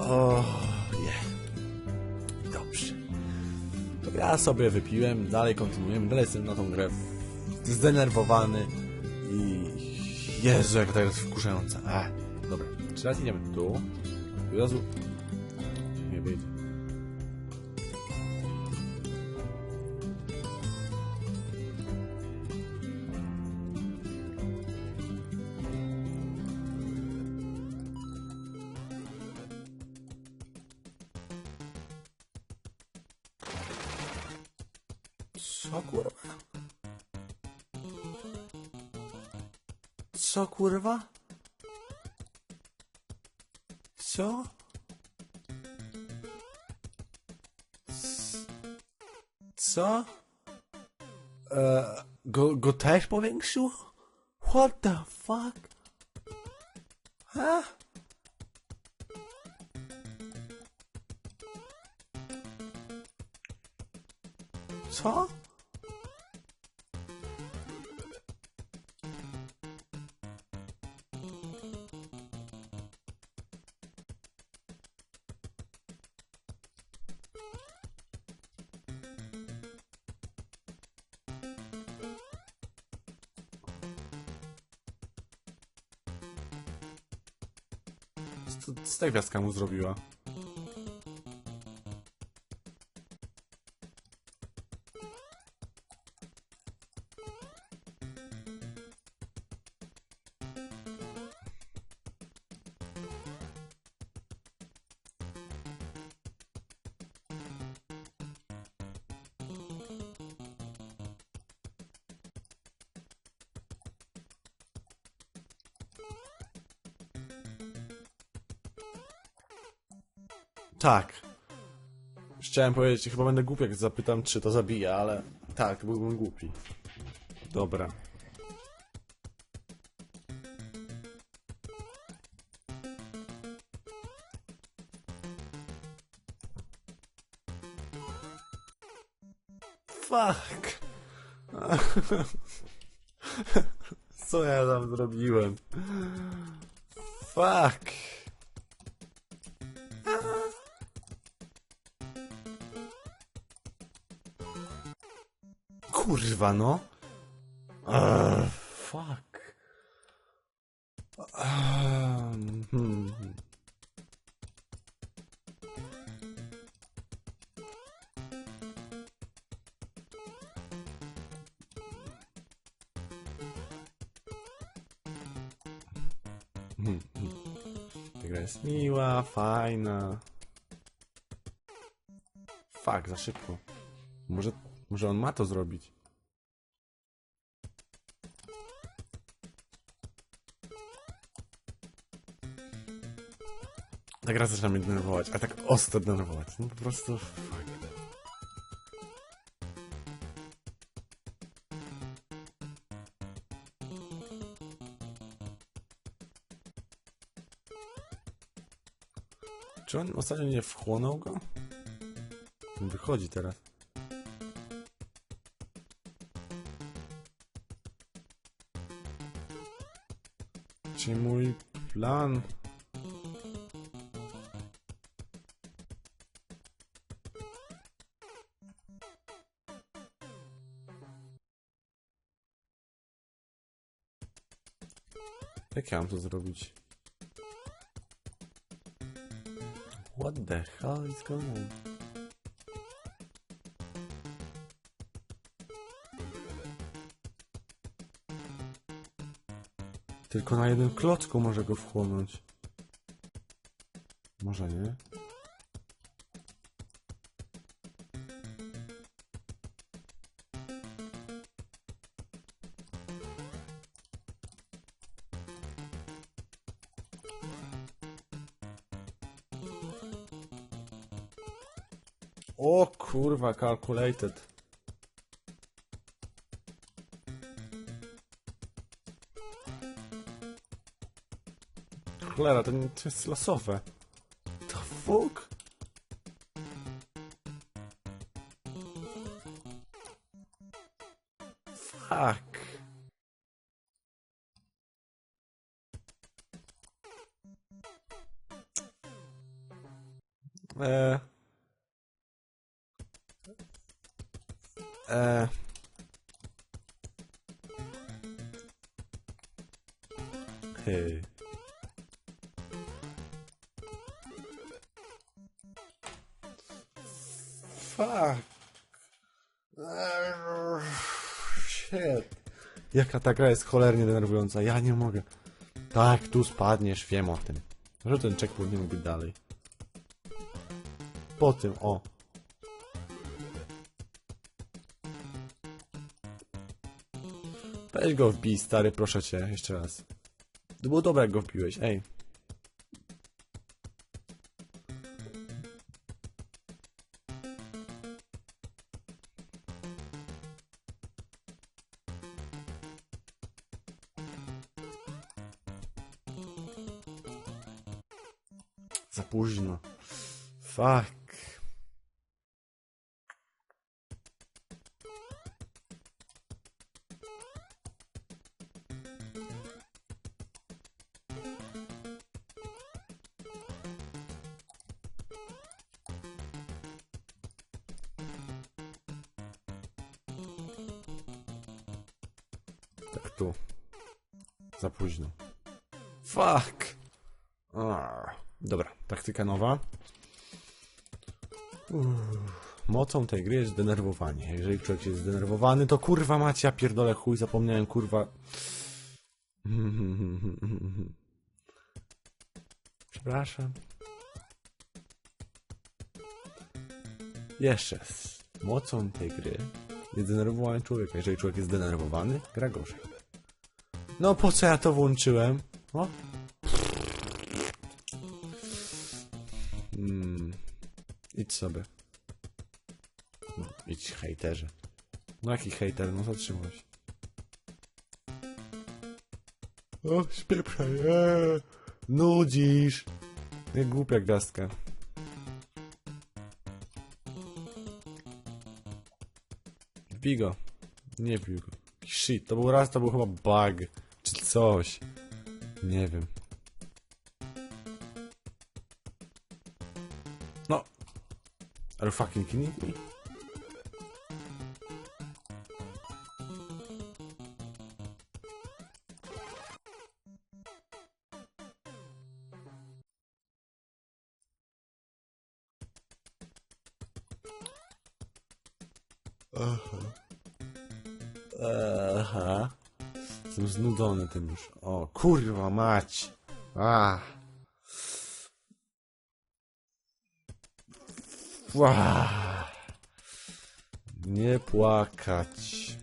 O, nie. Dobrze. To ja sobie wypiłem, dalej kontynuujemy, dalej jestem na tą grę zdenerwowany i... Jezu, jak to jest wkurzająca. Ech. Dobra, teraz idziemy tu. I od razu... Nie wyjdzie. Co kurwa? Co kurwa? Co? Co? E, go, go też powiększył? What the fuck? Ha? Co? Co, co ta gwiazdka mu zrobiła? Tak. Chciałem powiedzieć, chyba będę głupi, jak zapytam, czy to zabija, ale tak, byłbym głupi. Dobra. Fuck. Co ja tam zrobiłem? Fuck. Kurwa, no. Ugh, fuck. Um, hmm. Hmm, hmm. Ta gra jest miła, fajna. Fuck, za szybko. Może, może on ma to zrobić. Ta gra zaczyna mnie denerwować, a tak ostro denerwować. No po prostu... Fuck. Czy on ostatnio nie wchłonął go? Wychodzi teraz. Czy mój plan... Jak ja mam to zrobić? What the hell is going on? Tylko na jednym klocku może go wchłonąć. Może nie? Kurwa, calculated. Cholera, to, to jest losowe. The fuck? Fuck. Eee. Eee. Hej. Fuck. Shit. Jaka ta gra jest cholernie denerwująca, ja nie mogę. Tak, tu spadniesz, wiem o tym. Że ten checkpoint nie mógł być dalej. Po tym, o. Weź go wbij, stary, proszę cię, jeszcze raz. To było dobre, jak go wbiłeś, ej. Za późno. Fuck. Tak tu. Za późno. Fuck. Arr. Dobra, taktyka nowa. Uff. Mocą tej gry jest zdenerwowanie. Jeżeli człowiek jest zdenerwowany, to kurwa macie, ja pierdolę chuj, zapomniałem kurwa. Przepraszam. Jeszcze raz. Mocą tej gry zdenerwowanie człowieka. Jeżeli człowiek jest zdenerwowany, gra gorzej. No po co ja to włączyłem? O, Hmm. Idź sobie. No, idź hejterze. No jaki hejter? No zatrzymaj się. O, śpieprzaj, eee. Nudzisz. Jak głupia gwiazdka. Wbij go. Nie wbij go. Shit, to był raz, to był chyba bug. Czy coś. Nie wiem. No. Are you fucking kidding me? Aha. Jestem znudzony tym już. O, kurwa mać. Ah. Ła. Nie płakać.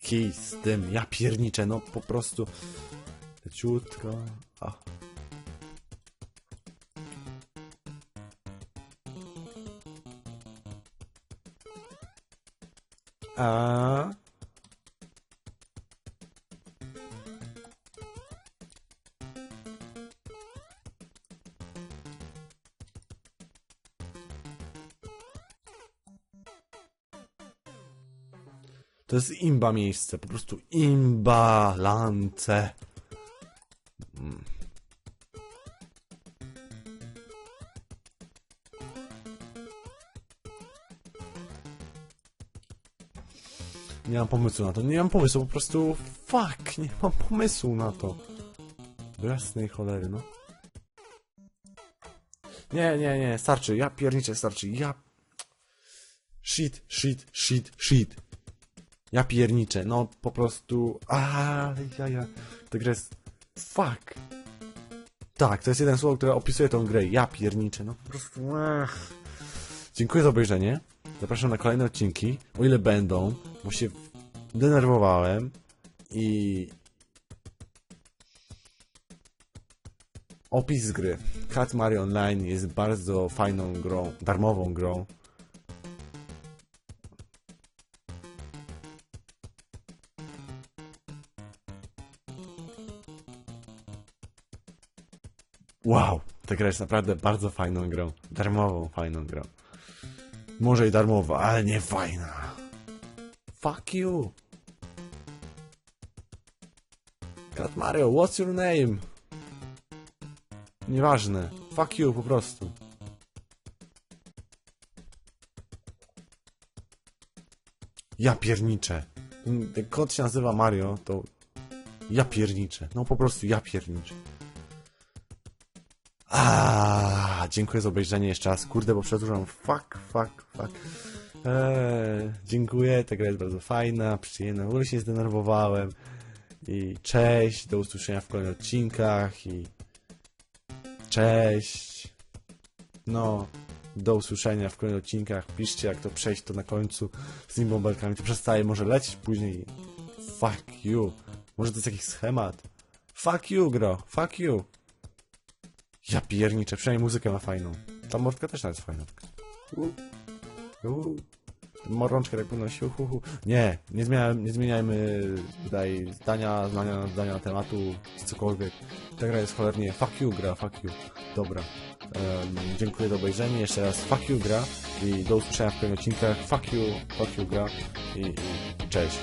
Kij z tym, ja pierniczę, no po prostu. Leciutko. A. To jest imba miejsce, po prostu imba Nie mam pomysłu na to, nie mam pomysłu, po prostu fuck, nie mam pomysłu na to. Jasnej cholery, no. Nie, nie, nie, starczy, ja pierniczę, starczy, ja... Shit, shit, shit, shit. Ja pierniczę, no po prostu. A, ja, ja. Ta gra jest. Fuck. Tak, to jest jeden słowo, które opisuje tą grę. Ja pierniczę, no po prostu. Ach. Dziękuję za obejrzenie. Zapraszam na kolejne odcinki, o ile będą, bo się denerwowałem i. Opis gry. Cat Mario Online jest bardzo fajną grą, darmową grą. Wow, ta gra jest naprawdę bardzo fajną grą. Darmową, fajną grą. Może i darmowa, ale nie fajna. Fuck you. Kat Mario, what's your name? Nieważne. Fuck you po prostu. Ja pierniczę. Ten kot się nazywa Mario, to... Ja pierniczę. No po prostu ja pierniczę. Aaaa, dziękuję za obejrzenie jeszcze raz. Kurde, bo przedłużam. Fuck, fuck, fuck. Eee, dziękuję, ta gra jest bardzo fajna, przyjemna. W ogóle się zdenerwowałem. I cześć, do usłyszenia w kolejnych odcinkach. I cześć. No, do usłyszenia w kolejnych odcinkach. Piszcie, jak to przejść to na końcu z tymi bąbelkami. To przestaje może lecieć później. Fuck you. Może to jest jakiś schemat. Fuck you, gro. Fuck you. Ja pierniczę, przynajmniej muzykę ma fajną. Ta mordka też nawet fajna. U. U. Morączkę tak podnosi. Hu. Nie, nie, zmienia, nie zmieniajmy tutaj zdania, zdania, zdania na tematu, cokolwiek. Ta gra jest cholernie. Fuck you, gra, fuck you. Dobra. Em, dziękuję za obejrzenie. Jeszcze raz fuck you, gra. I do usłyszenia w kolejnych odcinkach. Fuck you, fuck you, gra. I, i cześć.